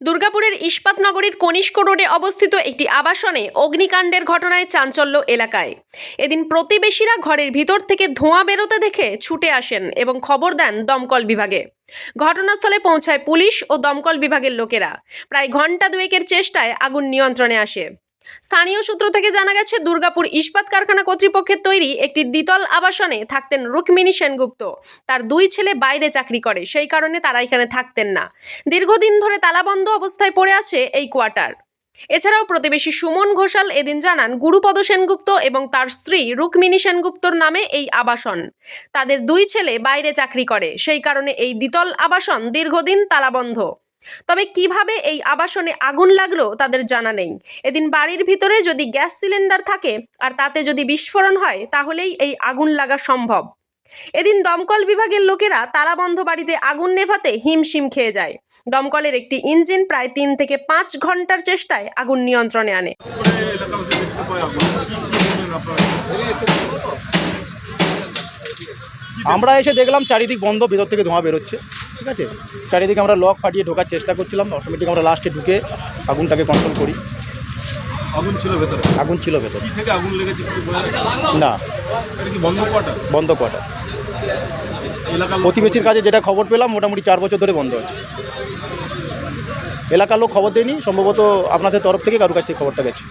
দুর্গাপুরের ইস্পাতনগরীর কনিষ্ক রোডে অবস্থিত একটি আবাসনে অগ্নিকাণ্ডের ঘটনায় চাঞ্চল্য এলাকায়। এদিন প্রতিবেশীরা ঘরের ভিতর থেকে ধোঁয়া বেরোতে দেখে ছুটে আসেন এবং খবর দেন দমকল বিভাগে। ঘটনাস্থলে পৌঁছায় পুলিশ ও দমকল বিভাগের লোকেরা। প্রায় ঘণ্টা দুয়েকের চেষ্টায় আগুন নিয়ন্ত্রণে আসে। স্থানীয় সূত্র থেকে জানা গেছে, দুর্গাপুর ইস্পাত কারখানা কর্তৃপক্ষের তৈরি একটি দ্বিতল আবাসনে থাকতেন রুক্মিণী সেনগুপ্ত। তার দুই ছেলে বাইরে চাকরি করে, সেই কারণে তারা এখানে থাকতেন না। দীর্ঘদিন ধরে তালাবন্ধ অবস্থায় পড়ে আছে এই কোয়ার্টার। এছাড়াও প্রতিবেশী সুমন ঘোষাল এদিন জানান, গুরুপদ সেনগুপ্ত এবং তার স্ত্রী রুক্মিণী সেনগুপ্তর নামে এই আবাসন। তাদের দুই ছেলে বাইরে চাকরি করে, সেই কারণে এই দ্বিতল আবাসন দীর্ঘদিন তালাবন্ধ। তবে কীভাবে এই আবাসনে আগুন লাগল তাদের জানা নেই। এদিন বাড়ির ভিতরে যদি গ্যাস সিলিন্ডার থাকে আর তাতে যদি বিস্ফোরণ হয়, তাহলেই এই আগুন লাগা সম্ভব। এদিন দমকল বিভাগের লোকেরা তালাবন্ধ বাড়িতে আগুন নেভাতে হিমশিম খেয়ে যায়। দমকলের একটি ইঞ্জিন প্রায় তিন থেকে পাঁচ ঘণ্টার চেষ্টায় আগুন নিয়ন্ত্রণে আনে। আমরা এসে দেখলাম চারিদিক বন্ধ, ভেতর থেকে ধোঁয়া বেরোচ্ছে। ঠিক আছে? চারিদিকে আমরা লক ফাটিয়ে ঢোকার চেষ্টা করছিলাম অটোমেটিক আমরা লাস্টে ঢুকে আগুনটাকে কন্ট্রোল করি। আগুন ছিল ভেতরে? আগুন ছিল ভেতর। থেকে আগুন লেগেছে? না? বন্ধ কোয়ার্টার বন্ধ কোয়ার্টার প্রতিবেশীর কাছে যেটা খবর পেলাম মোটামুটি চার বছর ধরে বন্ধ আছে। এলাকার লোক খবর দেয়নি সম্ভবত আপনাদের তরফ থেকে কারোর কাছ থেকে খবরটা গেছে।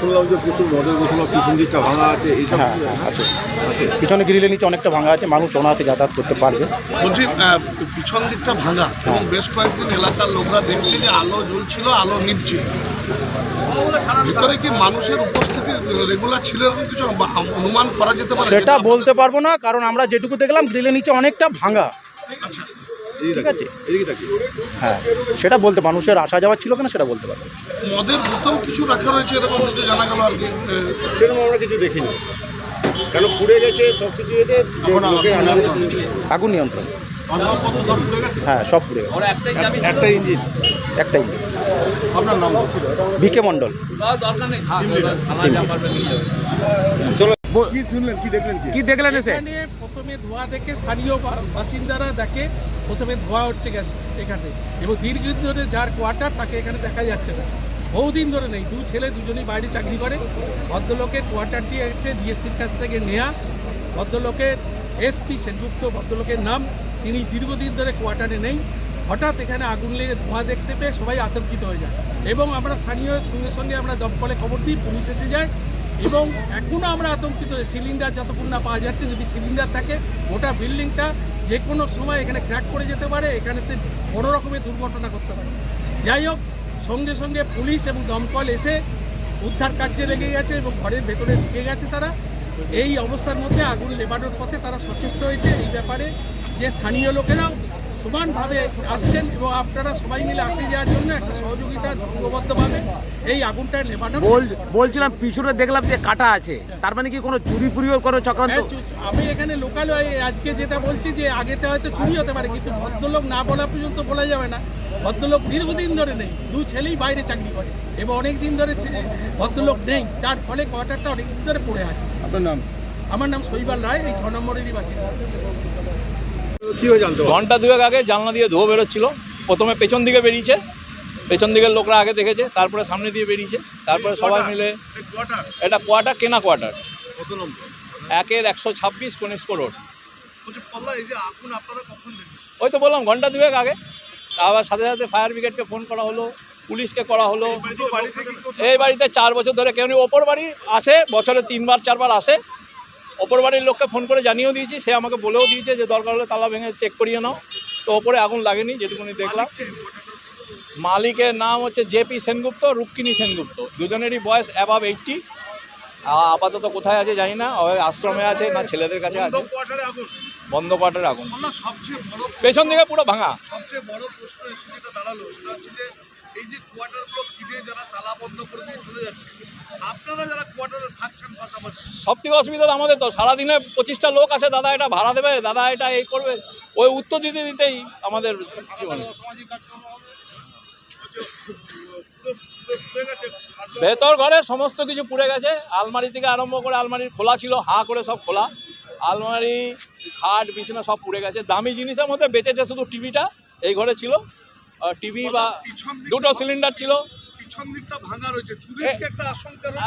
শুনলাম যে প্রচুর মদের বোতল পিছন দিকটা ভাঙা আছে হ্যাঁ আছে? পিছনে গ্রিলের নিচে অনেকটা ভাঙা আছে মানুষ অনায়াসে যাতায়াত করতে পারবে। বলছি পিছন দিকটা ভাঙা এবং বেশ কয়েকদিন এলাকার লোকরা দেখছে যে আলো জ্বলছিল আলো নিভছিল ভিতরে কি মানুষের উপস্থিতি রেগুলার ছিল এরকম কিছু? অনুমান করা যেতে পারে? সেটা বলতে পারব না কারণ আমরা যেটুকু দেখলাম গ্রিলের নিচে অনেকটা ভাঙা। আচ্ছা। ঠিক আছে। হ্যাঁ সেটা বলতে মানুষের আসা যাওয়া ছিল কিনা সেটা বলতে পারব মদের বোতল কিছু রাখা রয়েছে এরকম জানা গেল আর কি? সেরকম আমরা কিছু দেখিনি। কেন পুড়ে গেছে সব কিছু এতে। আগুন নিয়ন্ত্রণ। আসবাবপত্র সব পুড়ে গেছে? হ্যাঁ সব পুড়ে গেছে। একটা ইঞ্জিন। একটাই আপনার নাম বিকে মণ্ডল। কি শুনলেন কি দেখলেন কি? দেখলেন এসে? এখানে প্রথমে ধোঁয়া দেখে স্থানীয় বাসিন্দারা দেখে প্রথমে ধোঁয়া হচ্ছে গ্যাস এখানে। এবং দীর্ঘদিন ধরে যার কোয়ার্টার তাকে এখানে দেখা যাচ্ছে না। বহুদিন ধরে নেই। দু ছেলে দুজনেই বাইরে চাকরি করে। ভদ্রলোকের কোয়ার্টারটি হচ্ছে ডিএসপির কাছ থেকে নেয়া। ভদ্রলোকের এসপি সেনগুপ্ত ভদ্রলোকের নাম। তিনি দীর্ঘদিন ধরে কোয়ার্টারে নেই। হঠাৎ এখানে আগুন লেগে ধোঁয়া দেখতে পেয়ে সবাই আতঙ্কিত হয়ে যায়। এবং আমরা স্থানীয় সঙ্গে সঙ্গে আমরা দমকলে খবর দিই। পুলিশ এসে যায়। এবং এখনও আমরা আতঙ্কিত সিলিন্ডার যতক্ষণ না পাওয়া যাচ্ছে, যদি সিলিন্ডার থাকে, গোটা বিল্ডিংটা যে কোনো সময় এখানে ক্র্যাক করে যেতে পারে, এখানেতে বড় রকমের দুর্ঘটনা করতে পারে। যাই হোক, সঙ্গে সঙ্গে পুলিশ এবং দমকল এসে উদ্ধার কার্যে লেগে গেছে এবং ঘরের ভেতরে ঢুকে গেছে তারা। এই অবস্থার মধ্যে আগুন লেবানোর পথে তারা সচেষ্ট হয়েছে। এই ব্যাপারে যে স্থানীয় লোকেরাও সমানভাবে আসছেন এবং আপনারা সবাই মিলে আসে যাওয়ার জন্য একটা সহযোগিতা সংঘবদ্ধভাবে এই আগুনটা নেবানোর বল- বলছিলাম পিছনে দেখলাম যে কাটা আছে। তার মানে কি কোনো চুরি পুরিও কোনো চক্রান্ত? হ্যাঁ, আমি এখানে লোকাল আজকে যেটা বলছি যে আগেতে হয়তো চুরি হতে পারে কিন্তু ভদ্রলোক না বলা পর্যন্ত বলা যাবে না। ভদ্রলোক দীর্ঘদিন ধরে নেই দু ছেলেই বাইরে চাকরি করে এবং অনেক দিন ধরে ভদ্রলোক নেই। তার ফলে কোয়ার্টারটা অনেক দিন ধরে পড়ে আছে। আপনার নাম? আমার নাম শৈবাল রায় এই ছ নম্বরেরই বাসিন্দা। ঘণ্টা দুয়েক আগে জানলা দিয়ে ধোয়া বেরোচ্ছিল। প্রথমে পেছন দিকে বেরিয়েছে পেছন দিকের লোকরা আগে দেখেছে তারপরে সামনে দিয়ে বেরিয়েছে তারপরে সবাই মিলে এটা কোয়ার্টার কেনা কোয়ার্টার একের একশো ছাব্বিশ কনিষ্ক রোড ওই তো বললাম ঘণ্টা দুয়েক আগে। আবার সাথে সাথে ফায়ার ব্রিগেডকে ফোন করা হলো পুলিশকে করা হলো। এই বাড়িতে চার বছর ধরে কেউ ওপর বাড়ি আসে বছরে তিনবার চারবার আসে। ওপর বাড়ির লোককে ফোন করে জানিয়েও দিয়েছি সে আমাকে বলেও দিয়েছে যে দরকার হলে তালা ভেঙে চেক করিয়ে নাও। তো ওপরে আগুন লাগেনি যেটুকুনি দেখলাম। মালিকের নাম হচ্ছে জেপি সেনগুপ্ত রুক্মিণী সেনগুপ্ত। দুজনেরই বয়স অ্যাবাভ এইটটি আপাতত কোথায় আছে জানি না আশ্রমে আছে না ছেলেদের কাছে আছে। বন্ধ কোয়ার্টারে আগুন। পেছন দিকে পুরো ভাঙা। সবচেয়ে বড় প্রশ্ন দাঁড়াল সেটা হচ্ছে যে এই যে কোয়ার্টারগুলো কিনে যারা তালা বন্ধ করে দিয়ে চলে যাচ্ছে আপনারা যারা কোয়ার্টারে থাকছেন পাশাপাশি? সব থেকে অসুবিধা আমাদের তো সারাদিনে পঁচিশটা লোক আছে দাদা এটা ভাড়া দেবে দাদা এটা এই করবে ওই উত্তর দিতে দিতেই আমাদের জীবনে গেছে ভেতর ঘরে সমস্ত কিছু পুড়ে গেছে আলমারি থেকে আরম্ভ করে আলমারির খোলা ছিল হা করে সব খোলা আলমারি খাট বিছানা সব পুড়ে গেছে দামি জিনিসের মধ্যে বেঁচেছে শুধু টিভিটা এই ঘরে ছিল টিভি বা দুটো সিলিন্ডার ছিল।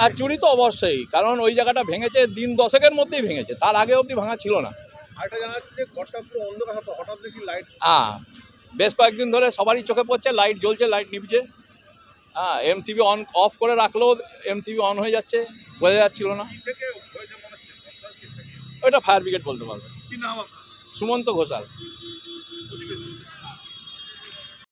আর চুরি তো অবশ্যই কারণ ওই জায়গাটা ভেঙেছে দিন দশেকের মধ্যেই ভেঙেছে তার আগে অবধি ভাঙা ছিল না। হ্যাঁ বেশ কয়েকদিন ধরে সবারই চোখে পড়ছে লাইট জ্বলছে লাইট নিভছে। হ্যাঁ এমসিবি অন অফ করে রাখলেও এমসিবি অন হয়ে যাচ্ছে বোঝা যাচ্ছিল না? ওইটা ফায়ার ব্রিগেড বলতে পারবে। সুমন্ত ঘোষাল।